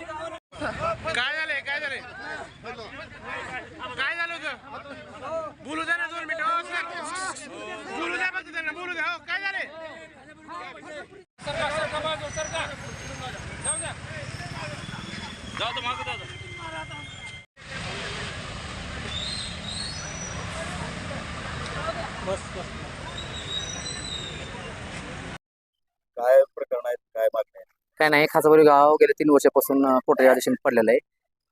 काय झालंय काय झालंय काय झालं होतं बोलू द्या ना दोन मिनिटं हो सर बोलू द्या फक्त त्यांना बोलू द्या हो काय झालंय जाऊ दे मागं जाऊ दे. काय प्रकरण आहेत? काय मागणी काय नाही खासाबरी गाव गेल्या तीन वर्षापासून पोटे आदेशन पडलेलं आहे.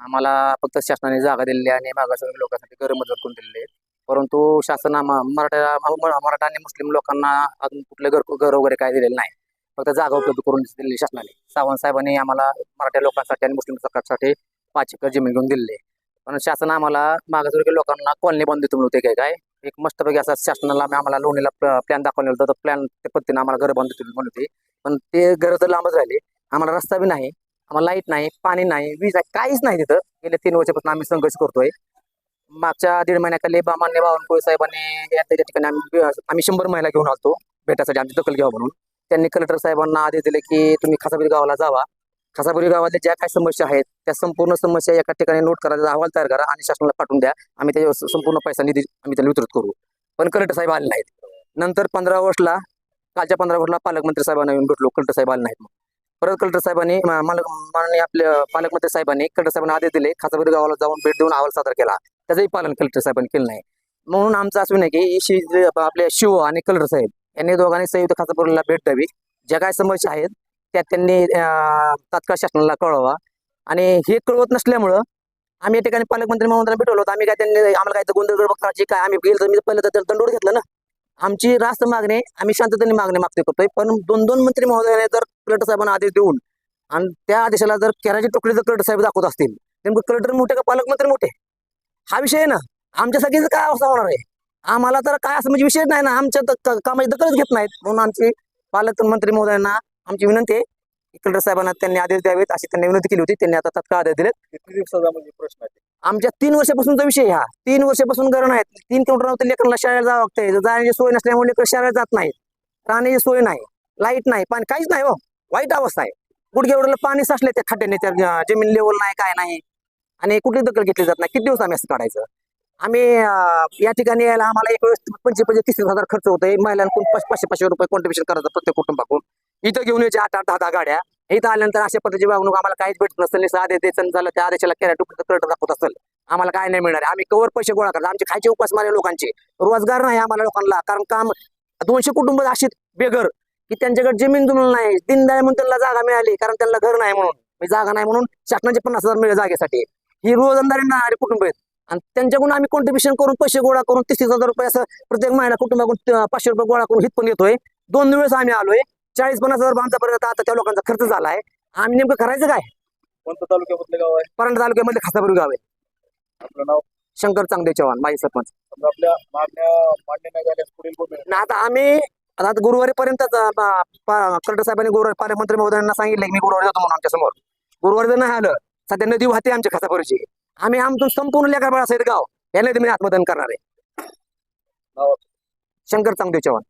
आम्हाला फक्त शासनाने जागा दिलेली आहे आणि मागासवर्गीय लोकांसाठी घर मंजूर करून दिलेले परंतु शासन मराठा म- मराठा आणि मुस्लिम लोकांना अजून कुठलं घर घर वगैरे काय दिलेलं नाही. फक्त जागा उपलब्ध करून दिलेली शासनाने. सावंत साहेबांनी आम्हाला मराठा लोकांसाठी आणि मुस्लिम सरकारसाठी पाच एकर जमीन घेऊन दिलेली आहे. पण शासन आम्हाला मागासवर्गीय लोकांना कॉलनी बांधून देतो म्हणते काय काय? एक मस्तपैकी असा शासनाला आम्ही- आम्हाला लोणीला प्लॅन दाखवलेला होता. तर प्लॅन त्या पद्धतीने आम्हाला घर बांधून देतो होते. पण ते घर तर लांबच राहिले आम्हाला रस्ता बी नाही आम्हाला लाइट नाही पाणी नाही वीज आहे काहीच नाही तिथं. गेल्या तीन वर्षापासून आम्ही संघर्ष करतोय. मागच्या दीड महिन्याखाली बामान्य बावनकुळे साहेबांनी या त्याच्या ठिकाणी आम्ही आम्ही शंभर महिला घेऊन आलतो. भेटासाठी आमची दखल घ्यावं म्हणून. त्यांनी कलेक्टर साहेबांना आदेश दिले की तुम्ही खासाबीर गावाला जावा. खासापुरी गावातल्या ज्या काही समस्या आहेत त्या संपूर्ण समस्या एका ठिकाणी नोट करायचा अहवाल तयार करा आणि शासनाला पाठवून द्या. आम्ही त्याच्यावर संपूर्ण पैसा निधी आम्ही त्यांना वितरित करू. पण कलेक्टर साहेब आले नाहीत. नंतर पंधरा ऑगस्टला कालच्या पंधरा ऑगस्टला पालकमंत्री साहेबांना येऊन भेटलो. कलेक्टर साहेब आले नाहीत. मग परत कलेक्टर साहेबांनी माननीय आपल्या पालकमंत्री साहेबांनी कलेक्टर साहेबांना आदेश दिले खासापुरी गावाला जाऊन भेट देऊन अहवाल सादर केला. त्याचंही पालन कलेक्टर साहेबांनी केलं नाही. म्हणून आमचं असं नाही की शि आपले शिव आणि कलेक्टर साहेब यांनी दोघांनी संयुक्त खासापूरला भेट द्यावी. ज्या काय समस्या आहेत त्या त्यांनी तात्काळ शासनाला कळवा. आणि हे कळवत नसल्यामुळं आम्ही या ठिकाणी पालकमंत्री महोदयांना भेटवलं होतं. आम्ही काय त्यांनी आम्हाला काय तर गोंधळ काय? आम्ही गेलो मी पहिलं तर दंडोड घेतलं ना. आमची रास्त मागणी आम्ही शांततेने मागणी मागते करतोय. पण दोन दोन मंत्री महोदयाने जर कलेक्टर साहेबांना आदेश देऊन आणि त्या आदेशाला जर केराची टोकरी जर कलेक्टर साहेब दाखवत असतील नेमकं कलेक्टर मोठे का पालकमंत्री मोठे? हा विषय आहे ना. आमच्यासाठी काय अवस्था होणार आहे? आम्हाला तर काय असं म्हणजे विषय नाही ना. आमच्या कामाची दखलच घेत नाहीत. म्हणून आमची पालकमंत्री महोदयांना आमची विनंती आहे कलेक्टर साहेबांना त्यांनी आदेश द्यावेत अशी त्यांनी विनंती केली होती त्यांनी आता तात्काळ आदेश दिलेत. किती दिवसाचा म्हणजे प्रश्न आहे? आमच्या तीन वर्षापासूनचा विषय हा. तीन वर्षापासून घर नाहीत. तीन किलोमीटर नव्हते लेकरांना शाळेला जावं लागतंय. जाण्याची सोय नसल्यामुळे लेकर शाळेला जात नाहीत. राहण्याची सोय नाही. लाइट नाही. पाणी काहीच नाही हो. वाईट अवस्था आहे. गुडघे एवढं पाणी साचले त्या खड्ड्याने. त्या जमीन लेवल नाही काय नाही. आणि कुठली दखल घेतली जात नाही. किती दिवस आम्ही असं काढायचं? आम्ही या ठिकाणी यायला आम्हाला एक वेळेस पंचवीस पंचवीस तीस हजार खर्च होतोय. महिलांकडून पाच- पाचशे पाचशे रुपये कॉन्ट्रिब्युशन करायचं प्रत्येक कुटुंबाकडून. इथं घेऊन यायचे आठ आठ दहा दहा गाड्या. इथं आल्यानंतर अशा पद्धतीची वागणूक आम्हाला काहीच भेटत नसेल आदेश द्यायचं झालं त्या आदेशाला केल्या टुकडं दाखवत असेल आम्हाला काय नाही मिळणार. आम्ही कवर पैसे गोळा करतो. आमचे खायचे उपास मारे लोकांचे. रोजगार नाही आम्हाला लोकांना. कारण काम दोनशे कुटुंब अशी बेघर की त्यांच्याकडे जमीन जमीन नाही. दिनदाय म्हणून त्यांना जागा मिळाली. कारण त्यांना घर नाही म्हणून. मी जागा नाही म्हणून शासनाचे पन्नास हजार मिळेल जागेसाठी. ही रोजंदारी नाही कुटुंब आहेत. आणि त्यांच्याकडून आम्ही कॉन्ट्रिब्युशन करून पैसे गोळा करून तीस हजार रुपये असं प्रत्येक महिना कुटुंबाकडून पाचशे रुपये गोळा करून हित पण येतोय. दोन वेळेस आम्ही आलोय. चाळीस पन्नास हजार आमच्यापर्यंत आता त्या लोकांचा खर्च झालाय. आम्ही नेमकं करायचं काय? कोणतं तालुक्यामधलं गाव आहे? परांडा तालुक्यामध्ये खासापूर गाव आहे. आपलं नाव? शंकर चांगदे चव्हाण माजी सरपंच. समजा आपल्या मागण्या मान्य नाही झाल्यास पुढील भूमिका आणि आता आम्ही आता आता गुरुवारीपर्यंत कलेक्टर साहेबांनी गुरुवारी पालकमंत्री महोदयांना सांगितलं की मी गुरुवारी जातो म्हणून आमच्यासमोर गुरुवारी जर नाही आलं सध्या नदी वाहते आमच्या खासापूरची. आम्ही आमचं संपूर्ण लेखा बाळासाहेब गाव या नदी मी आत्मदान करणार आहे. नाव? शंकर चांगदेव चव्हाण.